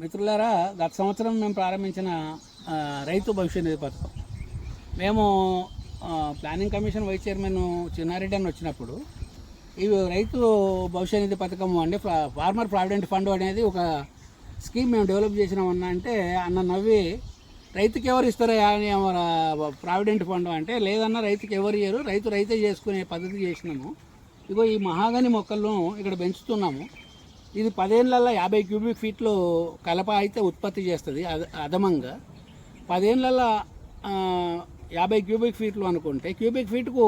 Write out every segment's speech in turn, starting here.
మిత్రులారా గత సంవత్సరం మేము ప్రారంభించిన రైతు భవిష్య నిధి పథకం. మేము planning commission vice chairman Chinna Reddy అని వచ్చినప్పుడు ఈ రైతు భవిష్య నిధి పథకం అంటే ఫార్మర్ ప్రావిడెంట్ ఫండ్ అనేది ఒక స్కీమ్ మేము డెవలప్ చేసినామన్నా అంటే అన్న నవ్వి రైతుకి ఎవరు ఇస్తారా అని ప్రావిడెంట్ ఫండ్ అంటే లేదన్నా రైతుకి ఎవరు ఇయ్యరు రైతు రైతే చేసుకునే పద్ధతి చేసినాము. ఇగో ఈ మహాగని మొక్కలను ఇక్కడ పెంచుతున్నాము. ఇది పదేళ్ళల్లో యాభై క్యూబిక్ ఫీట్లు కలప అయితే ఉత్పత్తి చేస్తుంది అద- అదమంగా పదేళ్ళల్లో యాభై క్యూబిక్ ఫీట్లు అనుకుంటే క్యూబిక్ ఫీట్కు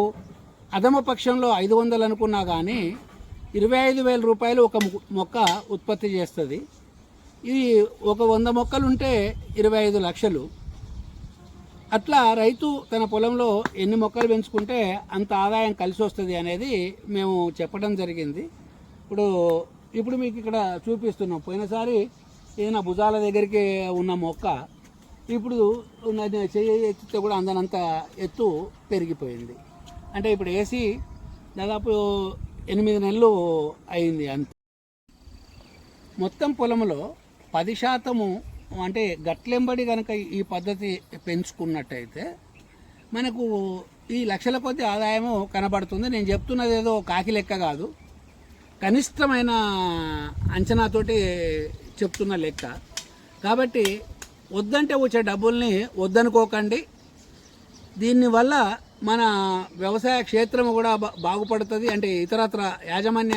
అధమ పక్షంలో ఐదు వందలు అనుకున్నా కానీ ఇరవై ఐదు వేల రూపాయలు ఒక మొక్క ఉత్పత్తి చేస్తుంది. ఇది ఒక వంద మొక్కలు ఉంటే ఇరవై ఐదు లక్షలు. అట్లా రైతు తన పొలంలో ఎన్ని మొక్కలు పెంచుకుంటే అంత ఆదాయం కలిసి వస్తుంది అనేది మేము చెప్పడం జరిగింది. ఇప్పుడు ఇప్పుడు మీకు ఇక్కడ చూపిస్తున్నాం. పోయినసారి ఏదైనా భుజాల దగ్గరికి ఉన్న మొక్క ఇప్పుడు చెయ్యి ఎత్తితే కూడా అందనంత ఎత్తు పెరిగిపోయింది. అంటే ఇప్పుడు ఏసీ దాదాపు ఎనిమిది నెలలు అయింది అంత. మొత్తం పొలంలో పది శాతము అంటే గట్లెంబడి కనుక ఈ పద్ధతి పెంచుకున్నట్టయితే మనకు ఈ లక్షల కొద్ది ఆదాయము కనబడుతుంది. నేను చెప్తున్నది ఏదో కాకి లెక్క కాదు. కనిష్టమైన అంచనాతోటి చెప్తున్న లెక్క. కాబట్టి వద్దంటే వచ్చే డబ్బుల్ని వద్దనుకోకండి. దీనివల్ల మన వ్యవసాయ క్షేత్రం కూడా బా- బాగుపడుతుంది. అంటే ఇతరత్ర యాజమాన్య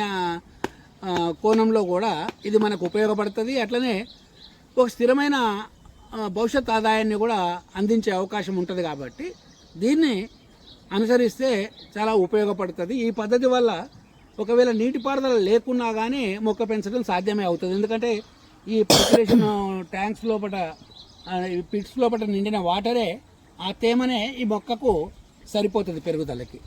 కోణంలో కూడా ఇది మనకు ఉపయోగపడుతుంది. అట్లనే ఒక స్థిరమైన భవిష్యత్ ఆదాయాన్ని కూడా అందించే అవకాశం ఉంటుంది కాబట్టి దీన్ని అనుసరిస్తే చాలా ఉపయోగపడుతుంది. ఈ పద్ధతి వల్ల ఒకవేళ నీటిపారుదల లేకున్నా కానీ మొక్క పెంచడం సాధ్యమే అవుతుంది. ఎందుకంటే ఈ పర్కులేషన్ ట్యాంక్స్ లోపల ఈ పిట్స్ లోపల నిండిన వాటరే ఆ తేమనే ఈ మొక్కకు సరిపోతుంది పెరుగుదలకి.